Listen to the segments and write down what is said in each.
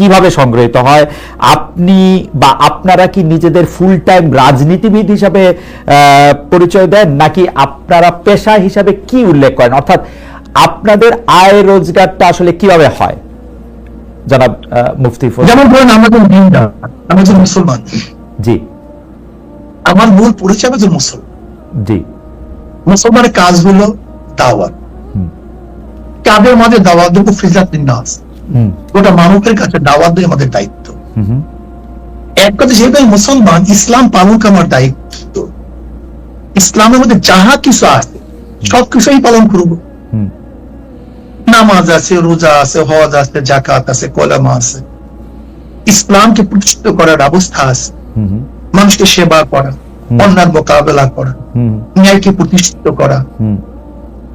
কীভাবে সংগৃহীত হয়? আপনি বা আপনারা কি নিজেদের ফুল টাইম রাজনীতিবিদ হিসাবে পরিচয় দেন? নাকি আপনারা পেশা হিসাবে কি উল্লেখ করেন? অর্থাৎ আপনাদের আয় রোজগারটা আসলে কীভাবে হয়? জনাব মুফতি। যেমন ধরেন আমাদের দিনটা আমি একজন মুসলমান। জি। আমার মূল পরিচয় আমি একজন মুসলমান। জি। মুসলমানের কাজ হলো দাওয়াত। কাদের মাঝে দাওয়াত? দেবো ফিজাত নাস গোটা মানুষের কাছে দাওয়াত দেওয়া আমাদের দায়িত্ব। এক কথা যেহেতু আমি মুসলমান ইসলাম পালন আমার দায়িত্ব। ইসলামের মধ্যে যাহা কিছু আছে সব কিছুই পালন করব। নামাজ আছে রোজা আছে হজ আছে জাকাত আছে কলামা আছে। ইসলামকে প্রতিষ্ঠিত করার ব্যবস্থা আছে। মানুষকে সেবা করা অন্যার মোকাবেলা করা ন্যায়কে প্রতিষ্ঠিত করা।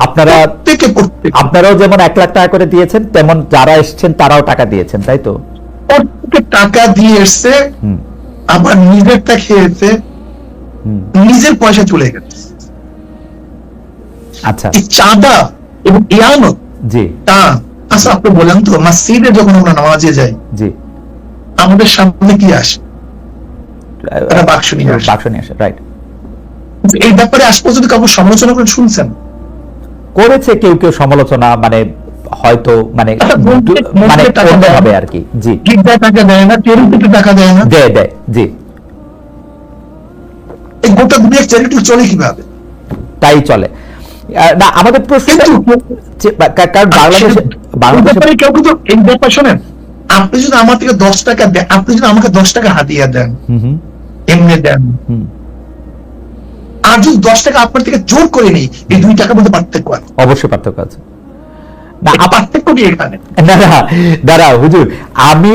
আপনারা আপনারাও যেমন এক লাখ টাকা করে দিয়েছেন তেমন যারা এসছেন তারাও টাকা দিয়েছেন তাই তো? টাকা দিয়ে এসছে আবার নিজেরটা খেয়েছে নিজের পয়সা চলে গেছে। আচ্ছা। চাঁদা এবং ইয়ানত জি। তা আচ্ছা আপনি বলেন তো মসজিদে যখন আমরা নামাজে যাই জি। আমাদের সামনে কি আসে? বাক্স নিয়ে আসে। বাক্স নিয়ে আসে রাইট এই ব্যাপারে আজ পর্যন্ত কাউকে সমালোচনা করে শুনছেন? করেছে কেউ কেউ সমালোচনা মানে হয়তো মানে আচ্ছা, মানে হবে আর কি। জি। টাকা দেয় না চ্যারিটিতে টাকা দেয় না। দেয় দেয় জি। এই গোটা দুনিয়ার চ্যারিটি চলে কীভাবে? তাই চলে। না আমাদের প্রশ্ন কারণ বাংলাদেশে বাংলাদেশে কেউ কিন্তু এই ব্যাপার শোনেন। আপনি যদি আমার থেকে দশ টাকা দেন আপনি যদি আমাকে দশ টাকা হাতিয়ে দেন হুম হুম। এমনি দেন। হুম। আর যদি দশ টাকা আপনার থেকে জোর করে নেই এই দুই টাকার মধ্যে পার্থক্য আছে। অবশ্যই পার্থক্য আছে। দাঁড়া হুজুর আমি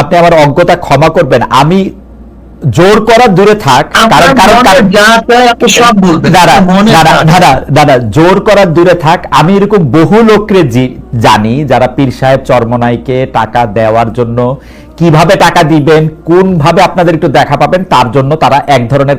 আপনি আমার অজ্ঞতা ক্ষমা করবেন। আমি জোর করা দূরে থাক কারণ কারণ দাঁড়া জোর করার দূরে থাক। আমি এরকম বহু লোককে জানি যারা পীর সাহেব চরমনাইকে টাকা দেওয়ার জন্য কীভাবে টাকা দিবেন কোন ভাবে আপনাদের একটু দেখা পাবেন তার জন্য তারা এক ধরনের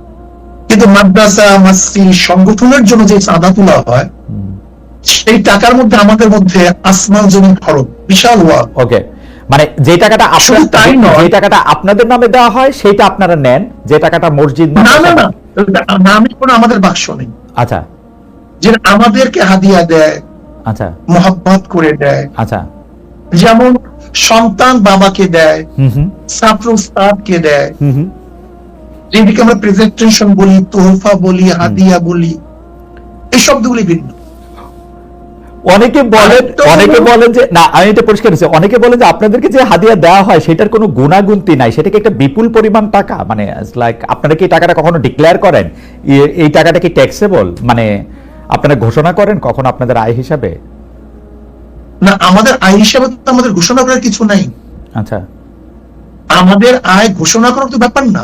কিন্তু মাদ্রাসা মাসি সংগঠনের জন্য যে চাঁদা তোলা হয় সেই টাকার মধ্যে আমাদের মধ্যে আসমান জমিন ফরক বিশাল ওয়াল ওকে মানে যে টাকাটা আপনার তাই নয়। যে টাকাটা আপনাদের নামে দেওয়া হয় সেটা আপনারা নেন যে টাকাটা মসজিদ না না না নামে কোনো আমাদের বাক্স নেই। আচ্ছা। যে আমাদেরকে হাদিয়া দেয় আচ্ছা। মহাব্বত করে দেয়। আচ্ছা। যেমন সন্তান বাবাকে দেয় হুম হুম। ছাত্র উস্তাদকে দেয়। হুম হুম। যেদিকে আমরা প্রেজেন্টেশন বলি তোহফা বলি হাদিয়া বলি এই শব্দগুলি ভিন্ন। অনেকে বলেন অনেকে বলেন যে না আমি এটা পরিষ্কার হচ্ছে অনেকে বলেন যে আপনাদেরকে যে হাদিয়া দেওয়া হয় সেটার কোনো গুণাগুন্তি নাই। সেটাকে একটা বিপুল পরিমাণ টাকা মানে লাইক আপনারা কি টাকাটা কখনো ডিক্লেয়ার করেন? এই টাকাটা কি ট্যাক্সেবল মানে আপনারা ঘোষণা করেন কখন আপনাদের আয় হিসাবে? না আমাদের আয় হিসাবে তো আমাদের ঘোষণা করার কিছু নাই। আচ্ছা। আমাদের আয় ঘোষণা করার তো ব্যাপার না।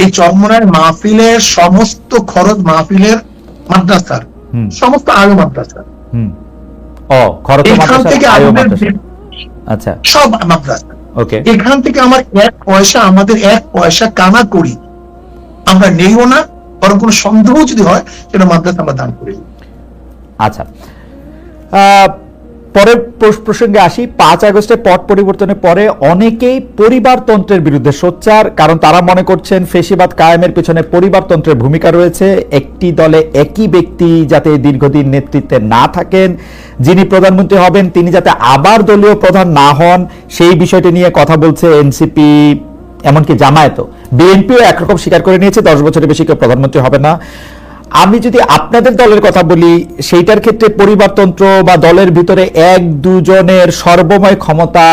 এই চরমনায় মাহফিলের সমস্ত খরচ মাহফিলের মাদ্রাসার। সমস্ত আলো মাদ্রাসার। এখান থেকে আচ্ছা। সব মাদ্রাসা। এখান থেকে আমার এক পয়সা আমাদের এক পয়সা কানা করি। আমরা নেইও না বরং কোনো সন্দেহ যদি হয় সেটা মাদ্রাসা আমরা দান করি। আচ্ছা। আহ, পরের প্রস- প্রসঙ্গে আসি, পাঁচ আগস্টের পট পরিবর্তনের পরে অনেকেই পরিবারতন্ত্রের বিরুদ্ধে সোচ্চার, কারণ তারা মনে করছেন ফেসিবাদ কায়েমের পিছনে পরিবারতন্ত্রের ভূমিকা রয়েছে। একটি দলে একই ব্যক্তি যাতে দীর্ঘদিন নেতৃত্বে না থাকেন, যিনি প্রধানমন্ত্রী হবেন, তিনি যাতে আবার দলীয় প্রধান না হন, সেই বিষয়টি নিয়ে কথা বলছে এনসিপি, এমনকি জামায়াতও। বিএনপিও একরকম স্বীকার করে নিয়েছে, দশ বছরের বেশি কেউ প্রধানমন্ত্রী হবে না। আমি যদি আপনাদের দলের কথা বলি, সেইটার ক্ষেত্রে পরিবারতন্ত্র বা দলের ভিতরে এক দুজনের সর্বময় ক্ষমতা,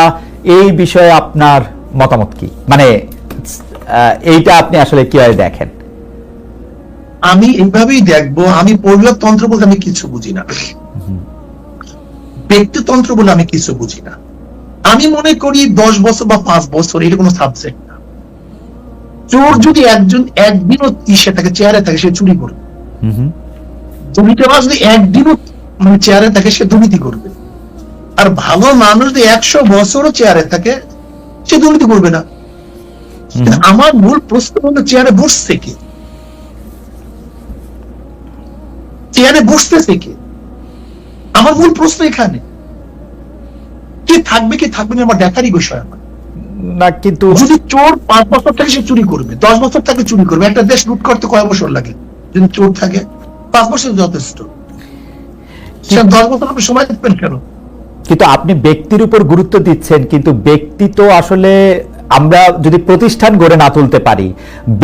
এই বিষয়ে আপনার মতামত কি? মানে এইটা আপনি আসলে কীভাবে দেখেন? আমি এইভাবেই দেখব, আমি পরিবারতন্ত্র বলতে আমি কিছু বুঝি না। ব্যক্তিতন্ত্র বলে আমি কিছু বুঝি না। আমি মনে করি দশ বছর বা পাঁচ বছর, এটা কোনো সাবজেক্ট না। চোর যদি একজন একদিনও ইসে থাকে চেয়ারে থাকে, সে চুরি করবে। দুর্নীতিবাজ যদি একদিনও মানে চেয়ারে থাকে সে দুর্নীতি করবে। আর ভালো মানুষ যদি একশো বছরও চেয়ারে থাকে সে দুর্নীতি করবে না। আমার মূল প্রশ্ন হলো চেয়ারে বসছে কে? চেয়ারে বসতেছে কে? আমার মূল প্রশ্ন এখানে। কে থাকবে কে থাকবে না আমার দেখারই বিষয় আমার। না কিন্তু যদি চোর পাঁচ বছর থেকে সে চুরি করবে দশ বছর থেকে চুরি করবে একটা দেশ লুট করতে কয় বছর লাগে? যদি চোর থাকে পাঁচ বছর যথেষ্ট। দশ বছর আপনি সময় দেবেন কেন? কিন্তু আপনি ব্যক্তির উপর গুরুত্ব দিচ্ছেন কিন্তু ব্যক্তি তো আসলে আমরা যদি প্রতিষ্ঠান গড়ে না তুলতে পারি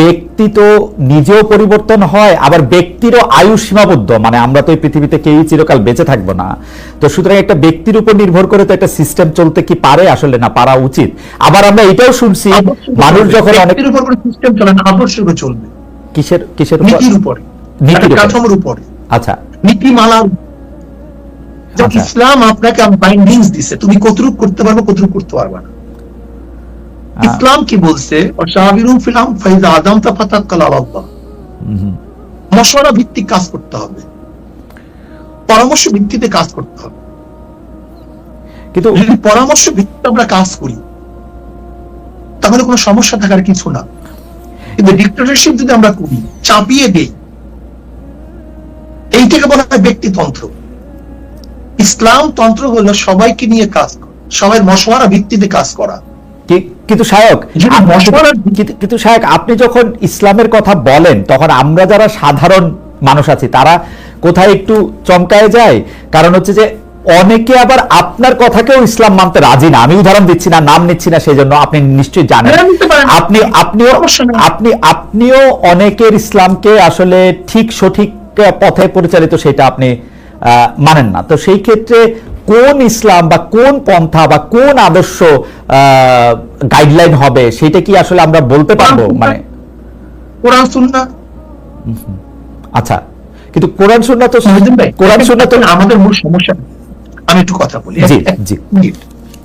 ব্যক্তি তো নিজেও পরিবর্তন হয় আবার ব্যক্তিরও আয়ু সীমাবদ্ধ মানে আমরা তো এই পৃথিবীতে কেউই চিরকাল বেঁচে থাকব না। তো সুতরাং একটা ব্যক্তির উপর নির্ভর করে তো একটা সিস্টেম চলতে কি পারে আসলে না পারা উচিত? আবার আমরা এটাও শুনছি মানুষ যখন অনেক উপর সিস্টেম চলে না উপর চলবে। কিসের কিসের নীতির উপরে। নীতির কাঠামোর উপরে। আচ্ছা। নীতিমালার যেমন আচ্ছা। ইসলাম আপনাকে বাইন্ডিংস দিছে তুমি কতটুক করতে পারবে কতটুক করতে পারবে না। ইসলাম কি বলছে? অশাবিরুম ফিলাম ফাইজা আদম তা। মশওয়ারা ভিত্তিক কাজ করতে হবে। পরামর্শ ভিত্তিতে কাজ করতে হবে। কিন্তু যদি পরামর্শ ভিত্তিতে আমরা কাজ করি তাহলে কোনো সমস্যা থাকার কিছু না। কিন্তু ডিক্টেটরশিপ যদি আমরা করি চাপিয়ে দেই এইটাকে বলা হয় ব্যক্তিতন্ত্র। ইসলাম তন্ত্র হলো সবাইকে নিয়ে কাজ সবাই মশওয়ারা ভিত্তিতে কাজ করা। কিন্তু আপনি- কিন্তু- শায়ক আপনি যখন ইসলামের কথা বলেন তখন আমরা যারা সাধারণ মানুষ আছি তারা কোথায় একটু চমকায় যায়? কারণ হচ্ছে যে অনেকে আবার আপনার কথাকেও ইসলাম মানতে রাজি না। আমি উদাহরণ দিচ্ছি না নাম নিচ্ছি না সেই জন্য আপনি নিশ্চয়ই জানেন। আপনি আপনিও আপনি আপনিও অনেকের ইসলামকে আসলে ঠিক সঠিক পথে পরিচালিত সেটা আপনি মানেন না। তো সেই ক্ষেত্রে কোন ইসলাম বা কোন পন্থা বা কোন আদর্শ গাইডলাইন হবে সেটা কি আসলে আমরা বলতে পারব? মানে কোরআন আচ্ছা কিন্তু কোরআন সুন্নাহ তো কোরআন সুন্নাহ তো আমাদের মূল সমস্যা আমি একটু কথা বলি।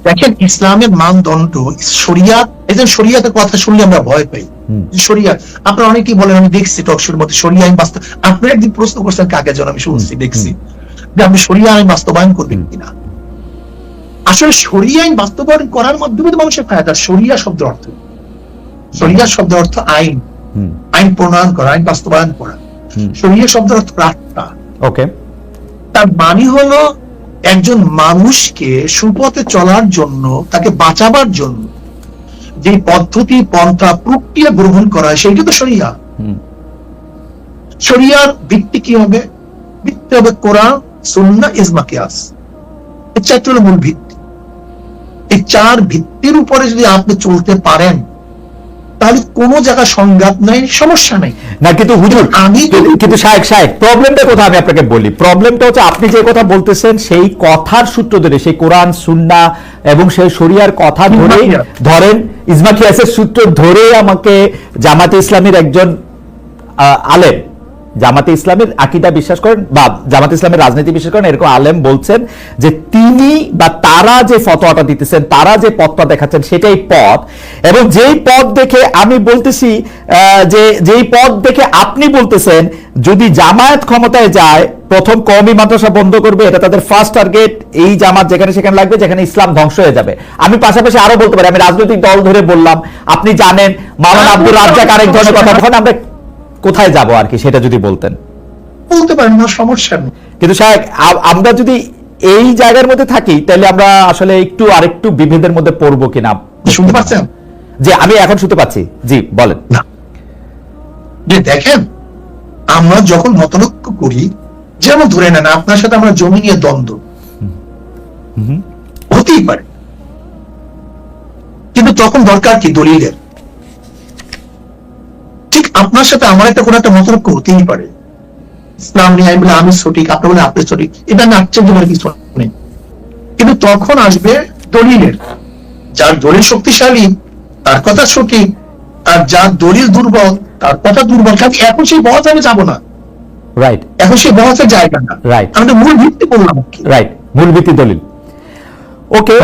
দেখেন ইসলামের মানদণ্ড শরিয়াত এই যে শরিয়াতের কথা শুনলে আমরা ভয় পাই। হুম। যে শরিয়াত আপনারা অনেকেই বলেন আমি দেখছি টকশোর মধ্যে শরিয়া আইন বাস্তব আপনি একদিন প্রশ্ন করছেন কাকে যেন আমি শুনছি দেখছি। যে আপনি শরিয়া আইন বাস্তবায়ন করবেন কিনা? আসলে শরিয়া আইন বাস্তবায়ন করার মাধ্যমে তো মানুষের ফায়দা। শরিয়া শব্দ অর্থ শরিয়া শব্দ অর্থ আইন। আইন প্রণয়ন করা আইন বাস্তবায়ন করা। হুম। শরিয়া শব্দের অর্থ রাস্তা। ওকে। তার মানে হলো একজন মানুষকে সুপথে চলার জন্য তাকে বাঁচাবার জন্য যে পদ্ধতি পন্থা প্রক্রিয়া গ্রহণ করা হয় সেইটা তো শরিয়া। হুম, শরিয়ার ভিত্তি কি হবে? ভিত্তি হবে কোরআন সুন্না ইজমা কিয়াস। এই চারটি হলো মূল ভিত্তি। এই চার ভিত্তির উপরে যদি আপনি চলতে পারেন তাহলে কোনো জায়গায় সংঘাত নাই সমস্যা নাই। না কিন্তু হুজুর আমি কিন্তু- শায়েক শায়েক প্রবলেমটা কোথায় আমি আপনাকে বলি? প্রবলেমটা হচ্ছে আপনি যে কথা বলতেছেন সেই কথার সূত্র ধরে সেই কোরআন সুন্না এবং সেই শরিয়ার কথা ধরে ধরেন ইসমাকিয়াসের সূত্র ধরে আমাকে জামাতে ইসলামের একজন আলেম জামাতে ইসলামের আকিদা বিশ্বাস করেন বা জামাতে ইসলামের রাজনীতি বিশ্বাস করেন, এরকম আলেম বলছেন যে তিনি বা তারা যে ফতোয়াটা দিতেছেন, তারা যে পথটা দেখাচ্ছেন সেটাই পথ। এবং যেই পথ দেখে আমি বলতেছি যে যেই পথ দেখে আপনি বলতেছেন, যদি জামায়াত ক্ষমতায় যায়, প্রথম কওমি মাদ্রাসা বন্ধ করবে, এটা তাদের ফার্স্ট টার্গেট এই জামাত যেখানে সেখানে লাগবে, যেখানে ইসলাম ধ্বংস হয়ে যাবে। আমি পাশাপাশি আরও বলতে পারি, আমি রাজনৈতিক দল ধরে বললাম, আপনি জানেন, মাওলানা আব্দুর রাজ্জাক আরেক ধরনের কথা বলেন, আমরা কোথায় যাব আর কি সেটা যদি বলতেন। বলতে পারেন না সমস্যা নেই। কিন্তু সাহেব আমরা যদি এই জায়গার মধ্যে থাকি তাহলে আমরা আসলে একটু আরেকটু বিভেদের মধ্যে পড়ব কিনা শুনতে পাচ্ছেন? যে আমি এখন শুনতে পাচ্ছি। জি বলেন। না। যে দেখেন আমরা যখন মতলক্য করি যেমন ধরে নেন আপনার সাথে আমরা জমি নিয়ে দ্বন্দ্ব। হতেই পারে। কিন্তু তখন দরকার কি? দলিলের। ঠিক আপনার সাথে আমার একটা কোনো একটা মতলক্য হতেই পারে। ইসলাম নিয়ে আমি বলে আমি সঠিক। আপনি বলে আপনি সঠিক। এটা আমি আশ্চর্য করে কিছু নেই। কিন্তু তখন আসবে দলিলের। যার দলিল শক্তিশালী তার কথা সঠিক আর যার দলিল দুর্বল তার কথা দুর্বল। কাজে এখন সেই বহস আমি যাব না। রাইট এখন সেই বহসের জায়গা না। Right. আমি তো মূল ভিত্তি বললাম রাইট মূল ভিত্তি দলিল। ওকে